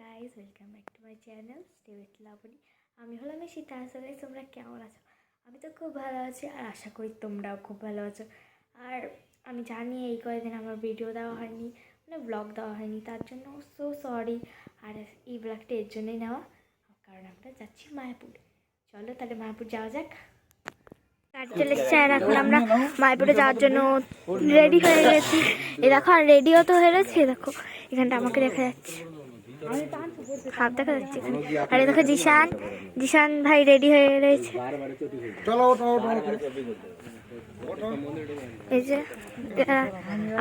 Guys welcome back to my channel stay with Laboni আমি হলাম সীতা আসলে তোমরা কেমন আছো? আমি তো খুব ভালো আছি আর আশা করি তোমরাও খুব ভালো আছো। আর আমি জানি এই কয়েকদিন আমার ভিডিও দেওয়া হয়নি মানে ব্লগ দেওয়া হয়নি তার জন্য সো সরি আর এই ব্লগটা এর জন্যই নেওয়া কারণ আমরা যাচ্ছি মায়াপুর। চলো তাহলে মায়াপুর যাওয়া যাক। গাড়ি চলে এসছে আর এখন আমরা। মায়াপুরে যাওয়ার জন্য রেডি হয়ে গেছি। এ দেখো আর রেডিও তো হয়ে গেছে দেখো এখানটা আমাকে দেখা যাচ্ছে। হাত দেখা যাচ্ছে আর দেখো জিশান জিশান ভাই রেডি হয়ে রয়েছে। চলো ওঠো এই যে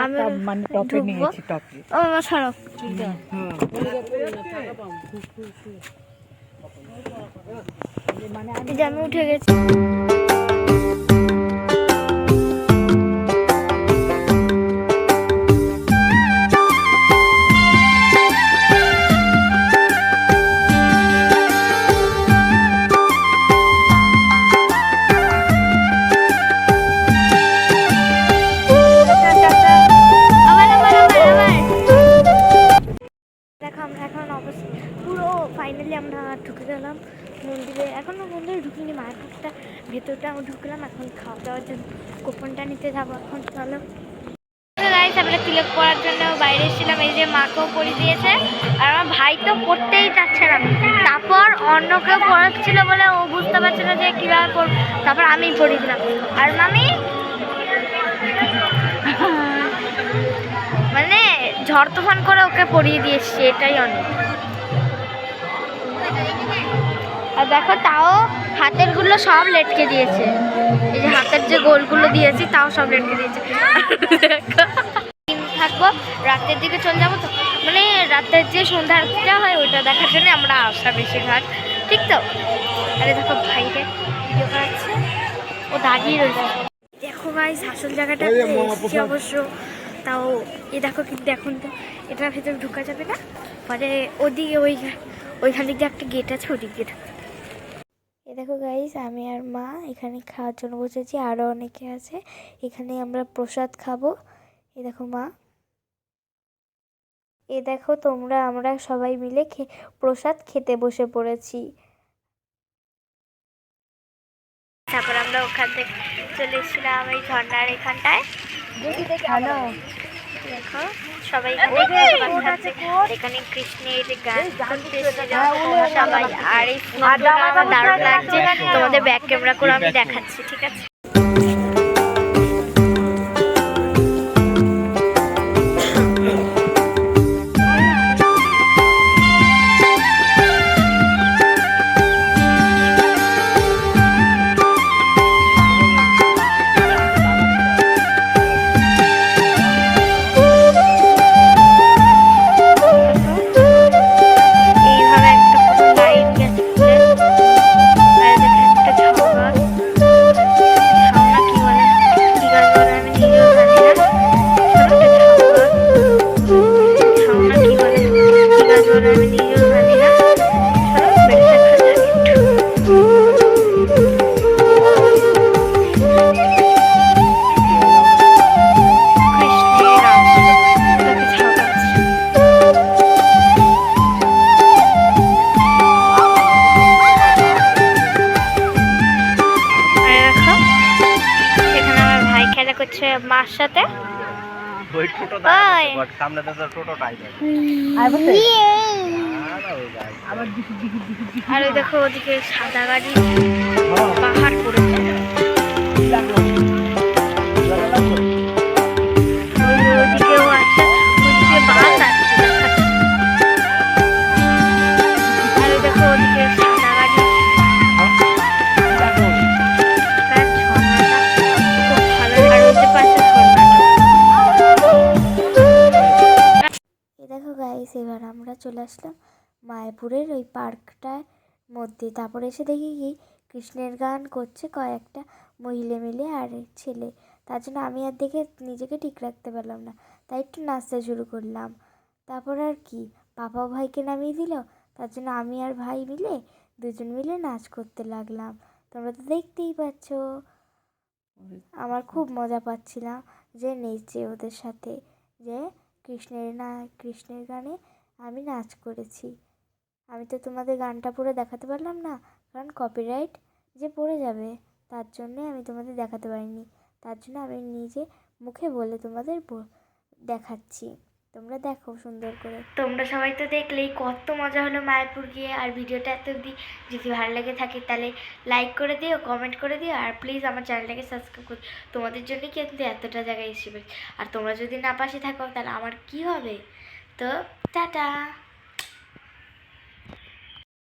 আমি ও এই যে আমি উঠে গেছি। ঢুকলাম, এখন খাওয়া দাওয়ার জন্য কুপনটা নিতে যাব এখন, চলো। গাইস আমরা তিলক পড়ার জন্য বাইরে এসেছিলাম, এই যে মাকেও পড়িয়ে দিয়েছে। আর আমার ভাই তো পড়তেই চাচ্ছে না। তারপর অন্য কেউ পড়াচ্ছিল বলে ও বুঝতে পারছে না যে কীভাবে পড়ব তারপর আমি পড়িয়ে দিলাম। আর মামি? মানে ঝড় তুফান করে ওকে পড়িয়ে দিয়ে এসছি, এটাই অনেক। আর দেখো তাও হাতেরগুলো সব লেটকে দিয়েছে। এই যে হাতের যে গোলগুলো দিয়েছি তাও সব লেটকে দিয়েছে। থাকব রাতের দিকে চলে যাব তো। মানে রাতের যে সন্ধ্যা আরতিটা হয় ওইটা দেখার জন্য আমরা আসা বেশিরভাগ। ঠিক তো? আরে দেখো ভাইকে ভিডিও করাচ্ছে। ও দাঁড়িয়ে রয়েছে। দেখো ভাই আসল জায়গাটা। অবশ্য। তাও এ দেখো কিন্তু এখন তো এটার ভেতরে ঢুকা যাবে না। পরে ওদিকে ওই ওইখান দিকে একটা গেট আছে ওদিক দিয়ে ঢুকতে হবে। এ দেখো গাইস আমি আর মা এখানে খাওয়ার জন্য বসেছি আরও অনেকে আছে। এখানে আমরা প্রসাদ খাব। এ দেখো মা। এ দেখো তোমরা আমরা সবাই মিলে খে প্রসাদ খেতে বসে পড়েছি। তারপর আমরা ওখান থেকে চলে এসেছিলাম এই ঝর্ণার এখানটায়। হ্যালো। দেখো সবাই এখানে কৃষ্ণের গান সবাই আর এই দারুণ লাগছে তোমাদের ব্যাক ক্যামেরা করে আমি দেখাচ্ছি ঠিক আছে মার সাথে? ওই টোটো বাট সামনে তো টোটো আর ওই দেখো ওদিকে সাদা গাড়ি পাহাড় পড়েছে। চলে আসলাম মায়াপুরের ওই পার্কটার মধ্যে। তারপরে এসে দেখি কি, কৃষ্ণের গান করছে কয়েকটা মহিলা মিলে আর ছেলে। তার জন্য আমি আর দেখে নিজেকে ঠিক রাখতে পারলাম না। তাই একটু নাচতে শুরু করলাম। তারপর আর কি পাপা ভাইকে নামিয়ে দিল। তার জন্য আমি আর ভাই মিলে দুজন মিলে নাচ করতে লাগলাম। তোমরা তো দেখতেই পাচ্ছ। আমার খুব মজা পাচ্ছিলাম যে নেচে ওদের সাথে, যে কৃষ্ণের না, কৃষ্ণের গানে আমি নাচ করেছি। আমি তো তোমাদের গানটা পুরো দেখাতে পারলাম না, কারণ কপিরাইট যে পড়ে যাবে, তার জন্যে আমি তোমাদের দেখাতে পারিনি। তার জন্য আমি নিজে মুখে বলে তোমাদের দেখাচ্ছি। তোমরা দেখো সুন্দর করে। তোমরা সবাই তো দেখলেই কত মজা হলো মায়াপুর গিয়ে, আর ভিডিওটা এত অবধি যদি ভালো লেগে থাকে তাহলে লাইক করে দিও কমেন্ট করে দিও, আর প্লিজ আমার চ্যানেলটাকে সাবস্ক্রাইব করে। তোমাদের জন্য কিন্তু এতটা জায়গায় এসে আর তোমরা যদি না পাশে থাকো তাহলে আমার কি হবে? তো টাটা